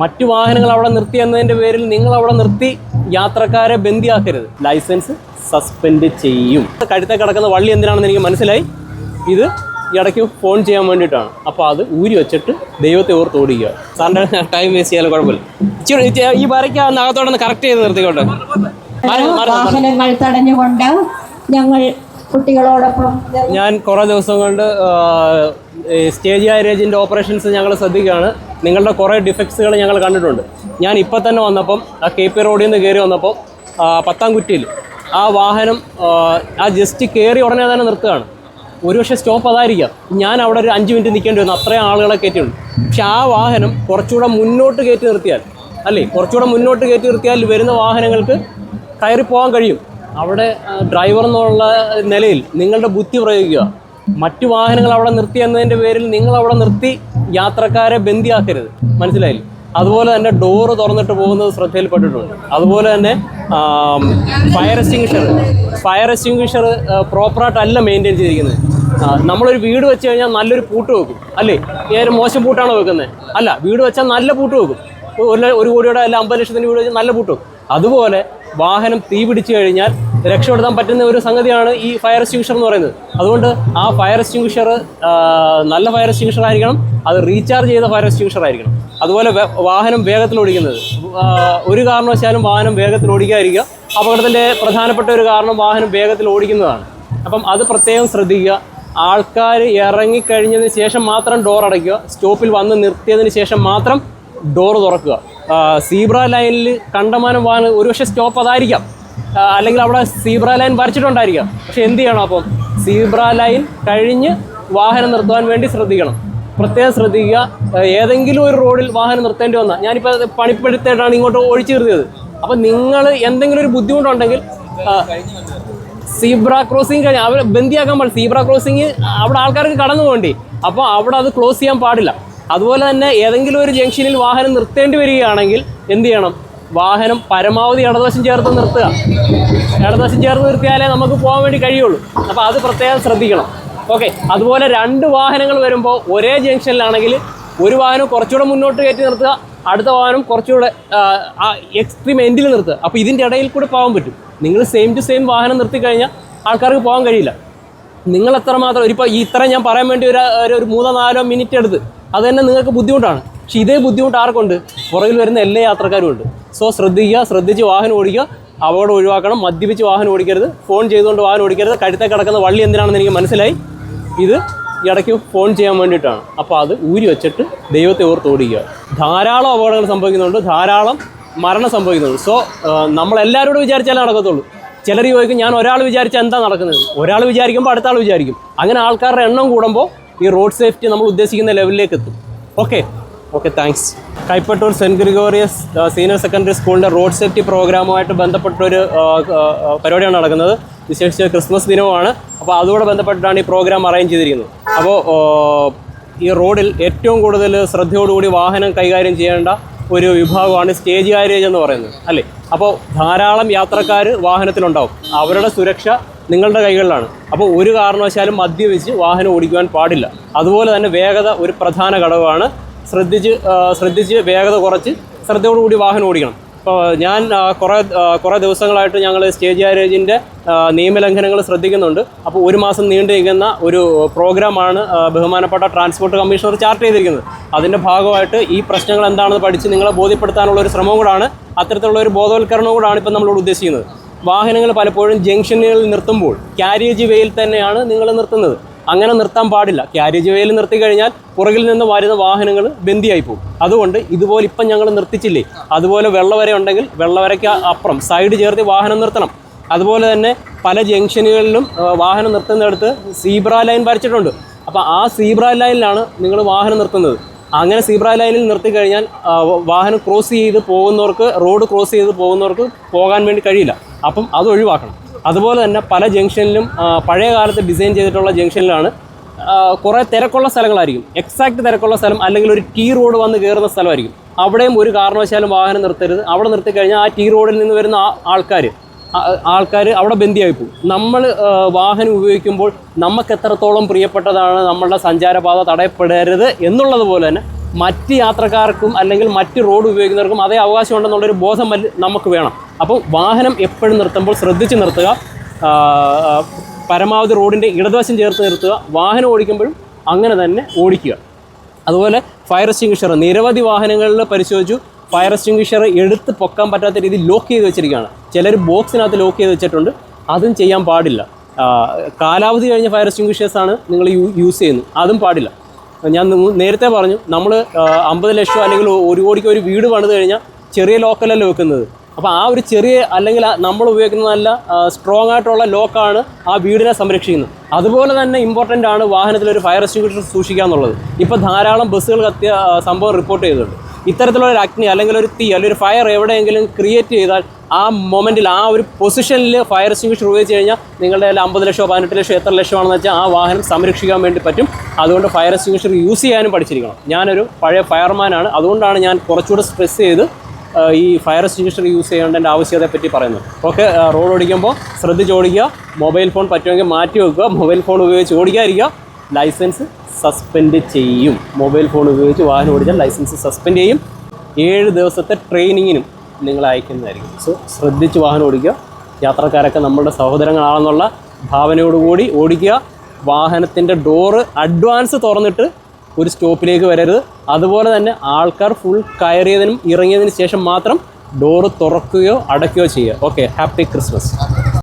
മറ്റു വാഹനങ്ങൾ അവിടെ നിർത്തി എന്നതിന്റെ പേരിൽ നിങ്ങൾ അവിടെ നിർത്തി യാത്രക്കാരെ ബന്ധിയാക്കരുത് ലൈസൻസ് സസ്പെൻഡ് ചെയ്യും. കഴുത്തെ കിടക്കുന്ന വള്ളി എന്തിനാണെന്ന് എനിക്ക് മനസ്സിലായി. ഇത് ഇടയ്ക്ക് ഫോൺ ചെയ്യാൻ വേണ്ടിയിട്ടാണ്. അപ്പോൾ അത് ഊരി വെച്ചിട്ട് ദൈവത്തെ ഓർത്ത് ഓടിക്കുക. സാറിന്റെ ടൈം വേസ്റ്റ് ചെയ്യാൻ കുഴപ്പമില്ല. ഈ വരയ്ക്ക് അകത്തോടെ കറക്റ്റ് ചെയ്ത് നിർത്തിക്കോട്ടെ. വാഹനങ്ങൾ തടഞ്ഞുകൊണ്ട് ഞങ്ങൾ കുട്ടികളോടൊപ്പം ഞാൻ കുറേ ദിവസം കൊണ്ട് സ്റ്റേജ് ആരേജിന്റെ ഓപ്പറേഷൻസ് ഞങ്ങൾ ശ്രദ്ധിക്കുകയാണ്. നിങ്ങളുടെ കുറേ ഡിഫക്ട്സുകൾ ഞങ്ങൾ കണ്ടിട്ടുണ്ട്. ഞാൻ ഇപ്പം തന്നെ വന്നപ്പം ആ കെ പി റോഡിൽ നിന്ന് കയറി വന്നപ്പോൾ പത്താം കുറ്റിയിൽ ആ വാഹനം ആ, ആ ജസ്റ്റ് കയറി ഉടനെ തന്നെ നിർത്തുകയാണ് ഒരുപക്ഷെ സ്റ്റോപ്പ് അതായിരിക്കാം. ഞാൻ അവിടെ ഒരു അഞ്ച് മിനിറ്റ് നിൽക്കേണ്ടി വന്നു. അത്രയും ആളുകളെ കയറ്റിയുണ്ട് പക്ഷെ ആ വാഹനം കുറച്ചുകൂടെ മുന്നോട്ട് കയറ്റി നിർത്തിയാൽ അല്ലേ? കുറച്ചുകൂടെ മുന്നോട്ട് കയറ്റി നിർത്തിയാൽ വരുന്ന വാഹനങ്ങൾക്ക് കയറി പോകാൻ കഴിയും. അവിടെ ഡ്രൈവർ എന്നുള്ള നിലയിൽ നിങ്ങളുടെ ബുദ്ധി പ്രയോഗിക്കുക. മറ്റു വാഹനങ്ങൾ അവിടെ നിർത്തി എന്നതിന്റെ പേരിൽ നിങ്ങൾ അവിടെ നിർത്തി യാത്രക്കാരെ ബന്ദിയാക്കരുത്. മനസ്സിലായില്ലേ? അതുപോലെ തന്നെ ഡോറ് തുറന്നിട്ട് പോകുന്നത് ശ്രദ്ധയിൽപ്പെട്ടിട്ടുണ്ട്. അതുപോലെ തന്നെ ഫയർ എക്സ്റ്റിങ്ഷർ ഫയർ എക്സ്റ്റിങ്ഷർ പ്രോപ്പറായിട്ടല്ല മെയിന്റെയിൻ ചെയ്തിരിക്കുന്നത്. നമ്മളൊരു വീട് വെച്ച് കഴിഞ്ഞാൽ നല്ലൊരു പൂട്ട് വെക്കും. അല്ലേ? ഏതൊരു മോശം പൂട്ടാണോ വെക്കുന്നത്? അല്ല വീട് വെച്ചാൽ നല്ല പൂട്ട് വെക്കും. ഒരു ഒരു കോടിയുടെ അല്ല അമ്പത് ലക്ഷത്തിന്റെ വീട് വെച്ചാൽ നല്ല പൂട്ട് വെക്കും. അതുപോലെ വാഹനം തീ പിടിച്ചു കഴിഞ്ഞാൽ രക്ഷപ്പെടുത്താൻ പറ്റുന്ന ഒരു സംഗതിയാണ് ഈ ഫയർ എക്സ്റ്റിങ്ഷർ എന്ന് പറയുന്നത്. അതുകൊണ്ട് ആ ഫയർ എക്സ്റ്റിങ്ഷർ നല്ല ഫയർ എക്സ്റ്റിങ്ഷർ ആയിരിക്കണം. അത് റീചാർജ് ചെയ്ത ഫയർ എക്സ്റ്റിങ്ഷർ ആയിരിക്കണം. അതുപോലെ വാഹനം വേഗത്തിൽ ഓടിക്കുന്നത്. ഒരു കാരണവശാലും വാഹനം വേഗത്തിൽ ഓടിക്കാതിരിക്കുക. അപകടത്തിന്റെ പ്രധാനപ്പെട്ട ഒരു കാരണം വാഹനം വേഗത്തിൽ ഓടിക്കുന്നതാണ്. അപ്പം അത് പ്രത്യേകം ശ്രദ്ധിക്കുക. ആൾക്കാർ ഇറങ്ങിക്കഴിഞ്ഞതിന് ശേഷം മാത്രം ഡോർ അടയ്ക്കുക. സ്റ്റോപ്പിൽ വന്ന് നിർത്തിയതിന് ശേഷം മാത്രം ഡോർ തുറക്കുക. സീബ്ര ലൈനിൽ കണ്ടമാനം വാഹനം ഒരുപക്ഷെ സ്റ്റോപ്പ് അതായിരിക്കാം. അല്ലെങ്കിൽ അവിടെ സീബ്ര ലൈൻ വരച്ചിട്ടുണ്ടായിരിക്കാം. പക്ഷെ എന്ത് ചെയ്യണം അപ്പം സീബ്ര ലൈൻ കഴിഞ്ഞ് വാഹനം നിർത്തുവാൻ വേണ്ടി ശ്രദ്ധിക്കണം. പ്രത്യേകം ശ്രദ്ധിക്കുക. ഏതെങ്കിലും ഒരു റോഡിൽ വാഹനം നിർത്തേണ്ടി വന്നാൽ. ഞാനിപ്പോൾ പണിപ്പെടുത്തിയിട്ടാണ് ഇങ്ങോട്ട് ഒഴിച്ചു കരുതിയത്. അപ്പം നിങ്ങൾ എന്തെങ്കിലും ഒരു ബുദ്ധിമുട്ടുണ്ടെങ്കിൽ സീബ്ര ക്രോസിംഗ് കഴിഞ്ഞ് അവർ ബന്ദിയാക്കാൻ പാടില്ല. സീബ്ര ക്രോസിംഗ് അവിടെ ആൾക്കാർക്ക് കടന്നു പോകേണ്ടി. അപ്പോൾ അവിടെ അത് ക്ലോസ് ചെയ്യാൻ പാടില്ല. അതുപോലെ തന്നെ ഏതെങ്കിലും ഒരു ജംഗ്ഷനിൽ വാഹനം നിർത്തേണ്ടി വരികയാണെങ്കിൽ എന്ത് ചെയ്യണം? വാഹനം പരമാവധി ഇടതുവശം ചേർത്ത് നിർത്തുക. ഇടതുവശം ചേർത്ത് നിർത്തിയാലേ നമുക്ക് പോകാൻ വേണ്ടി കഴിയുള്ളൂ. അപ്പോൾ അത് പ്രത്യേകം ശ്രദ്ധിക്കണം. ഓക്കെ. അതുപോലെ രണ്ട് വാഹനങ്ങൾ വരുമ്പോൾ ഒരേ ജംഗ്ഷനിലാണെങ്കിൽ ഒരു വാഹനം കുറച്ചുകൂടെ മുന്നോട്ട് കയറ്റി നിർത്തുക. അടുത്ത വാഹനം കുറച്ചുകൂടെ എക്സ്ട്രീം എൻഡിൽ നിർത്തുക. അപ്പോൾ ഇതിന്റെ ഇടയിൽ കൂടെ പോകാൻ പറ്റും. നിങ്ങൾ സെയിം ടു സെയിം വാഹനം നിർത്തി കഴിഞ്ഞാൽ ആൾക്കാർക്ക് പോകാൻ കഴിയില്ല. നിങ്ങൾ എത്രമാത്രം ഇപ്പോൾ ഇത്ര ഞാൻ പറയാൻ വേണ്ടി ഒരു- ഒരു മൂന്നോ നാലോ മിനിറ്റ് എടുത്ത്. അത് തന്നെ നിങ്ങൾക്ക് ബുദ്ധിമുട്ടാണ്. പക്ഷേ ഇതേ ബുദ്ധിമുട്ട് ആർക്കുണ്ട്? പുറകിൽ വരുന്ന എല്ലാ യാത്രക്കാരും ഉണ്ട്. സോ ശ്രദ്ധിക്കുക ശ്രദ്ധിച്ച് വാഹനം ഓടിക്കുക. അപകടം ഒഴിവാക്കണം. മദ്യപിച്ച് വാഹനം ഓടിക്കരുത്. ഫോൺ ചെയ്തുകൊണ്ട് വാഹനം ഓടിക്കരുത്. കഴുത്തെ കിടക്കുന്ന വള്ളി എന്തിനാണെന്ന് എനിക്ക് മനസ്സിലായി. ഇത് ഇടയ്ക്ക് ഫോൺ ചെയ്യാൻ വേണ്ടിയിട്ടാണ്. അപ്പോൾ അത് ഊരി വെച്ചിട്ട് ദൈവത്തെ ഓർത്ത് ഓടിക്കുക. ധാരാളം അപകടങ്ങൾ സംഭവിക്കുന്നുണ്ട്. ധാരാളം മരണം സംഭവിക്കുന്നുണ്ട്. സോ നമ്മളെല്ലാവരോടും വിചാരിച്ചാലേ നടക്കത്തുള്ളൂ. ചിലർ ചോദിക്കും ഞാൻ ഒരാൾ വിചാരിച്ചാൽ എന്താ നടക്കുന്നത്? ഒരാൾ വിചാരിക്കുമ്പോൾ അടുത്ത ആൾ വിചാരിക്കും. അങ്ങനെ ആൾക്കാരുടെ എണ്ണം കൂടുമ്പോൾ ഈ റോഡ് സേഫ്റ്റി നമ്മൾ ഉദ്ദേശിക്കുന്ന ലെവലിലേക്ക് എത്തും. Okay? Okay thanks Kaipattoor saint Gregorios senior secondary സ്കൂളിന്റെ റോഡ് സേഫ്റ്റി പ്രോഗ്രാമുമായിട്ട് ബന്ധപ്പെട്ടൊരു പരിപാടിയാണ് നടക്കുന്നത്. വിശേഷിച്ച് ക്രിസ്മസ് ദിനവുമാണ്. അപ്പോൾ അതുകൂടെ ബന്ധപ്പെട്ടിട്ടാണ് ഈ പ്രോഗ്രാം അറേഞ്ച് ചെയ്തിരിക്കുന്നത്. അപ്പോൾ ഈ റോഡിൽ ഏറ്റവും കൂടുതൽ ശ്രദ്ധയോടുകൂടി വാഹനം കൈകാര്യം ചെയ്യേണ്ട ഒരു വിഭാഗമാണ് സ്റ്റേജ് കാരേജ് എന്ന് പറയുന്നത് അല്ലേ? അപ്പോൾ ധാരാളം യാത്രക്കാർ വാഹനത്തിലുണ്ടാവും. അവരുടെ സുരക്ഷ നിങ്ങളുടെ കൈകളിലാണ്. അപ്പോൾ ഒരു കാരണവശാലും മദ്യപിച്ച് വാഹനം ഓടിക്കുവാൻ പാടില്ല. അതുപോലെ തന്നെ വേഗത ഒരു പ്രധാന ഘടകമാണ് ശ്രദ്ധിച്ച് ശ്രദ്ധിച്ച് വേഗത കുറച്ച് ശ്രദ്ധയോടുകൂടി വാഹനം ഓടിക്കണം. ഇപ്പോൾ ഞാൻ കുറേ കുറേ ദിവസങ്ങളായിട്ട് ഞങ്ങൾ സ്റ്റേജ് ഗ്യാരേജിന്റെ നിയമലംഘനങ്ങൾ ശ്രദ്ധിക്കുന്നുണ്ട്. അപ്പോൾ ഒരു മാസം നീണ്ടു നിൽക്കുന്ന ഒരു പ്രോഗ്രാമാണ് ബഹുമാനപ്പെട്ട ട്രാൻസ്പോർട്ട് കമ്മീഷണർ ചാർട്ട് ചെയ്തിരിക്കുന്നത്. അതിന്റെ ഭാഗമായിട്ട് ഈ പ്രശ്നങ്ങൾ എന്താണെന്ന് പഠിച്ച് നിങ്ങളെ ബോധ്യപ്പെടുത്താനുള്ള ഒരു ശ്രമവും കൂടാണ്. അത്തരത്തിലുള്ള ഒരു ബോധവൽക്കരണവും കൂടാണ് ഇപ്പം നമ്മളോട് ഉദ്ദേശിക്കുന്നത്. വാഹനങ്ങൾ പലപ്പോഴും ജംഗ്ഷനുകളിൽ നിർത്തുമ്പോൾ ക്യാരേജ് വേയിൽ തന്നെയാണ് നിങ്ങൾ നിർത്തുന്നത്. അങ്ങനെ നിർത്താൻ പാടില്ല. ക്യാരേജ് വേയിൽ നിർത്തി കഴിഞ്ഞാൽ പുറകിൽ നിന്ന് വരുന്ന വാഹനങ്ങൾ ബന്ദിയായി പോകും. അതുകൊണ്ട് ഇതുപോലെ ഇപ്പം ഞങ്ങൾ നിർത്തിച്ചില്ലേ? അതുപോലെ വെള്ളവര ഉണ്ടെങ്കിൽ വെള്ളവരയ്ക്ക് അപ്പുറം സൈഡ് ചേർത്ത് വാഹനം നിർത്തണം. അതുപോലെ തന്നെ പല ജംഗ്ഷനുകളിലും വാഹനം നിർത്തുന്നിടത്ത് സീബ്ര ലൈൻ വരച്ചിട്ടുണ്ട്. അപ്പോൾ ആ സീബ്ര ലൈനിലാണ് നിങ്ങൾ വാഹനം നിർത്തുന്നത്. അങ്ങനെ സീബ്ര ലൈനിൽ നിർത്തി കഴിഞ്ഞാൽ വാഹനം ക്രോസ് ചെയ്ത് പോകുന്നവർക്ക് റോഡ് ക്രോസ് ചെയ്ത് പോകുന്നവർക്ക് പോകാൻ വേണ്ടി കഴിയില്ല. അപ്പം അത് ഒഴിവാക്കണം. അതുപോലെ തന്നെ പല ജംഗ്ഷനിലും പഴയ കാലത്ത് ഡിസൈൻ ചെയ്തിട്ടുള്ള ജംഗ്ഷനിലാണ്. കുറേ തിരക്കുള്ള സ്ഥലങ്ങളായിരിക്കും. എക്സാക്ട് തിരക്കുള്ള സ്ഥലം അല്ലെങ്കിൽ ഒരു ടീ റോഡ് വന്ന് കയറുന്ന സ്ഥലമായിരിക്കും. അവിടെയും ഒരു കാരണവശാലും വാഹനം നിർത്തരുത്. അവിടെ നിർത്തി കഴിഞ്ഞാൽ ആ ടീ റോഡിൽ നിന്ന് വരുന്ന ആൾക്കാർ ആൾക്കാർ അവിടെ ബന്ദിയായി പോകും. നമ്മൾ വാഹനം ഉപയോഗിക്കുമ്പോൾ നമുക്ക് എത്രത്തോളം പ്രിയപ്പെട്ടതാണ് നമ്മളുടെ സഞ്ചാരപാത തടയപ്പെടരുത് എന്നുള്ളത് പോലെ തന്നെ മറ്റ് യാത്രക്കാർക്കും അല്ലെങ്കിൽ മറ്റ് റോഡ് ഉപയോഗിക്കുന്നവർക്കും അതേ അവകാശം ഉണ്ടെന്നുള്ളൊരു ബോധം നമുക്ക് വേണം. അപ്പോൾ വാഹനം എപ്പോഴും നിർത്തുമ്പോൾ ശ്രദ്ധിച്ച് നിർത്തുക. പരമാവധി റോഡിന്റെ ഇടതുവശം ചേർത്ത് നിർത്തുക. വാഹനം ഓടിക്കുമ്പോഴും അങ്ങനെ തന്നെ ഓടിക്കുക. അതുപോലെ ഫയർ എക്സ്റ്റിംഗ്വിഷർ നിരവധി വാഹനങ്ങളിൽ പരിശോധിച്ചു. ഫയർ എക്സ്റ്റിംഗ്വിഷർ എടുത്ത് പൊക്കാൻ പറ്റാത്ത രീതിയിൽ ലോക്ക് ചെയ്ത് വെച്ചിരിക്കുകയാണ്. ചിലർ ബോക്സിനകത്ത് ലോക്ക് ചെയ്ത് വെച്ചിട്ടുണ്ട്. അതും ചെയ്യാൻ പാടില്ല. കാലാവധി കഴിഞ്ഞ ഫയർ എക്സ്റ്റിംഗ്വിഷേഴ്സാണ് നിങ്ങൾ യൂസ് ചെയ്യുന്നത്. അതും പാടില്ല. ഞാൻ നേരത്തെ പറഞ്ഞു നമ്മൾ അമ്പത് ലക്ഷം അല്ലെങ്കിൽ ഒരു കോടിക്ക് ഒരു വീട് പണിത് കഴിഞ്ഞാൽ ചെറിയ ലോക്കലല്ല വെക്കുന്നത്. അപ്പോൾ ആ ഒരു ചെറിയ അല്ലെങ്കിൽ നമ്മൾ ഉപയോഗിക്കുന്ന നല്ല സ്ട്രോങ് ആയിട്ടുള്ള ലോക്കാണ് ആ വീടിനെ സംരക്ഷിക്കുന്നത്. അതുപോലെ തന്നെ ഇമ്പോർട്ടന്റ് ആണ് വാഹനത്തിൽ ഒരു ഫയർ എക്സ്റ്റിംഗ്വിഷർ സൂക്ഷിക്കുക എന്നുള്ളത്. ഇപ്പോൾ ധാരാളം ബസ്സുകൾ കത്തിയ സംഭവം റിപ്പോർട്ട് ചെയ്തിട്ടുണ്ട്. ഇത്തരത്തിലുള്ള ഒരു അഗ്നി അല്ലെങ്കിൽ ഒരു തീ അല്ലെങ്കിൽ ഒരു ഫയർ എവിടെയെങ്കിലും ക്രിയേറ്റ് ചെയ്താൽ ആ മൊമെന്റിൽ ആ ഒരു പൊസിഷനിൽ ഫയർ എക്സ്റ്റിംഗ്വിഷർ ഉപയോഗിച്ച് കഴിഞ്ഞാൽ നിങ്ങളുടെ കയ്യിൽ അമ്പത് ലക്ഷമോ പതിനെട്ട് ലക്ഷമോ എത്ര ലക്ഷമാണെന്ന് വെച്ചാൽ ആ വാഹനം സംരക്ഷിക്കാൻ വേണ്ടി പറ്റും. അതുകൊണ്ട് ഫയർ എക്സ്റ്റിംഗ്വിഷർ യൂസ് ചെയ്യാനും പഠിച്ചിരിക്കണം. ഞാനൊരു പഴയ ഫയർമാനാണ് അതുകൊണ്ടാണ് ഞാൻ കുറച്ചുകൂടെ സ്ട്രെസ് ചെയ്ത് ഈ ഫയർ എക്സ്റ്റിങ്ഷർ യൂസ് ചെയ്യേണ്ടതിന്റെ പറ്റി പറയുന്നു. ഓക്കെ റോഡ് ഓടിക്കുമ്പോൾ ശ്രദ്ധിച്ച് ഓടിക്കുക മൊബൈൽ ഫോൺ പറ്റുമെങ്കിൽ മാറ്റി വെക്കുക മൊബൈൽ ഫോൺ ഉപയോഗിച്ച് ഓടിക്കാതിരിക്കുക ലൈസൻസ് സസ്പെൻഡ് ചെയ്യും. മൊബൈൽ ഫോൺ ഉപയോഗിച്ച് വാഹനം ഓടിച്ചാൽ ലൈസൻസ് സസ്പെൻഡ് ചെയ്യും. ഏഴ് ദിവസത്തെ ട്രെയിനിങ്ങിനും നിങ്ങൾ അയക്കുന്നതായിരിക്കും. സോ ശ്രദ്ധിച്ച് വാഹനം ഓടിക്കുക. യാത്രക്കാരൊക്കെ നമ്മളുടെ സഹോദരങ്ങളാണെന്നുള്ള ഭാവനയോടുകൂടി ഓടിക്കുക. വാഹനത്തിന്റെ ഡോറ് അഡ്വാൻസ് തുറന്നിട്ട് ഒരു സ്റ്റോപ്പിലേക്ക് വരരുത്. അതുപോലെ തന്നെ ആൾക്കാർ ഫുൾ കയറിയതിനും ഇറങ്ങിയതിനും ശേഷം മാത്രം ഡോറ് തുറക്കുകയോ അടയ്ക്കുകയോ ചെയ്യുക. Okay happy Christmas